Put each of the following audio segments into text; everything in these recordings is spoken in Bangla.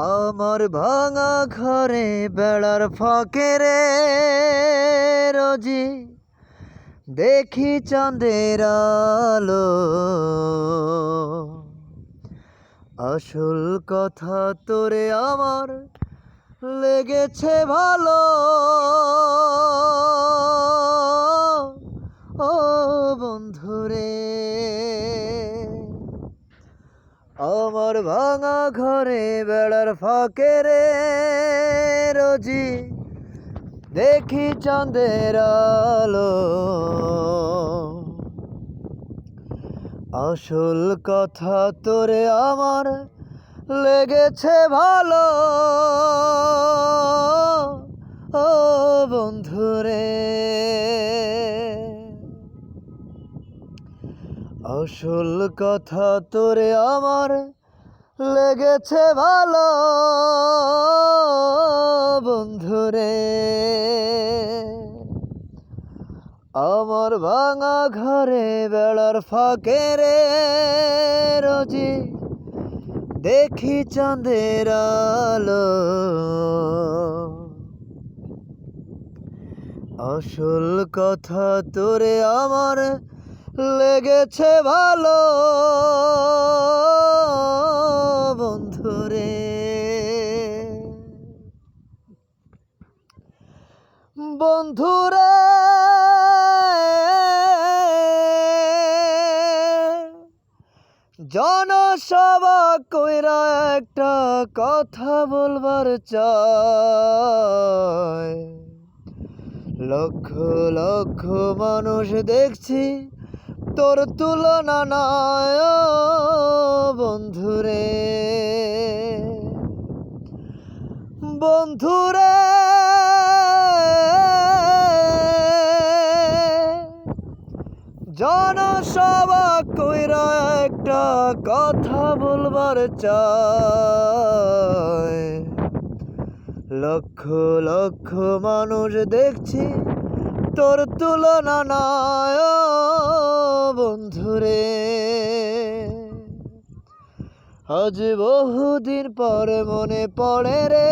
আমার ভাঙা ঘরে বেড়ার ফাঁকে রে রোজি। দেখি চাঁদের আলো। আসল কথা তোরে আমার লেগেছে ভালো। ও বন্ধুরে। আমার ভাঙা ঘরে বেড়ার ফাঁকে রে রোজি। দেখি চাঁদের আলো। আসল কথা তোরে আমার লেগেছে ভালো। ও বন্ধুরে। আসল কথা তোরে আমার লেগেছে ভালো বন্ধুরে আমার ভাঙা ঘরে বেড়ার ফাঁকে রে রোজি দেখি চাঁদের আলো। আসল কথা তোরে আমার লেগেছে ভালো বন্ধুরে বন্ধুরে জনসভা কইরা একটা কথা বলবার চায় লক্ষ লক্ষ মানুষ দেখছি তোর তুলনা নয় বন্ধুরে। বন্ধুরে। জনসভা কইরা একটা কথা বলবার চায় লক্ষ লক্ষ মানুষ দেখছি তোর তুলনা নয় বন্ধুরে। আজ বহুদিন পরে মনে পড়ে রে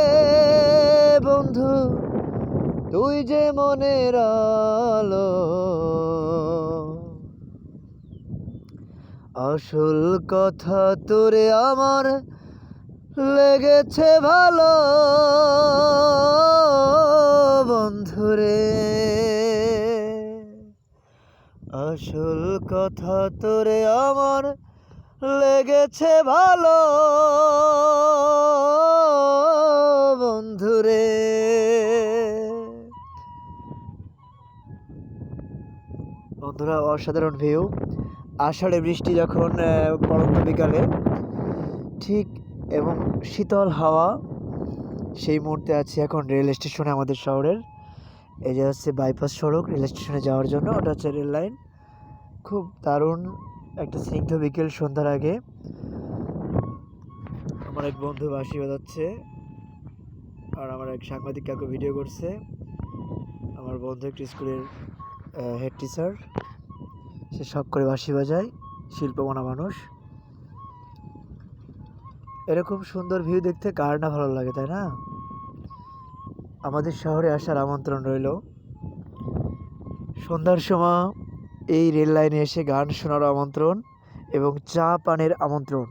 বন্ধু, তুই যে মনের আলো। আসল কথা তোরে আমার লেগেছে ভালো, বন্ধুরে। আসল কথা তোরে আমার লেগেছে ভালো, বন্ধুরে। বন্ধুরা, অসাধারণ ভিউ আষাঢ়ে বৃষ্টি যখন পড়ন্ত বিকালে, ঠিক এবং শীতল হাওয়া, সেই মুহূর্তে আছি এখন রেল স্টেশনে আমাদের শহরের। এই যে হচ্ছে বাইপাস সড়ক, রেল স্টেশনে যাওয়ার জন্য। ওটা হচ্ছে রেল লাইন। খুব দারুণ একটা স্নিগ্ধ বিকেল সন্ধ্যার আগে। আমার এক বন্ধু বাঁশি বাজাচ্ছে আর আমার এক সাংবাদিক কাকু ভিডিও করছে। আমার বন্ধু একটি স্কুলের হেড টিচার সে সব করে বাঁশি বাজায় শিল্পমনা মানুষ। এরকম সুন্দর ভিউ দেখতে কার না ভালো লাগে, তাই না? আমাদের শহরে আসার আমন্ত্রণ রইল। সন্ধ্যার সময় এই রেল লাইনে এসে গান শোনার আমন্ত্রণ এবং চা পানের আমন্ত্রণ।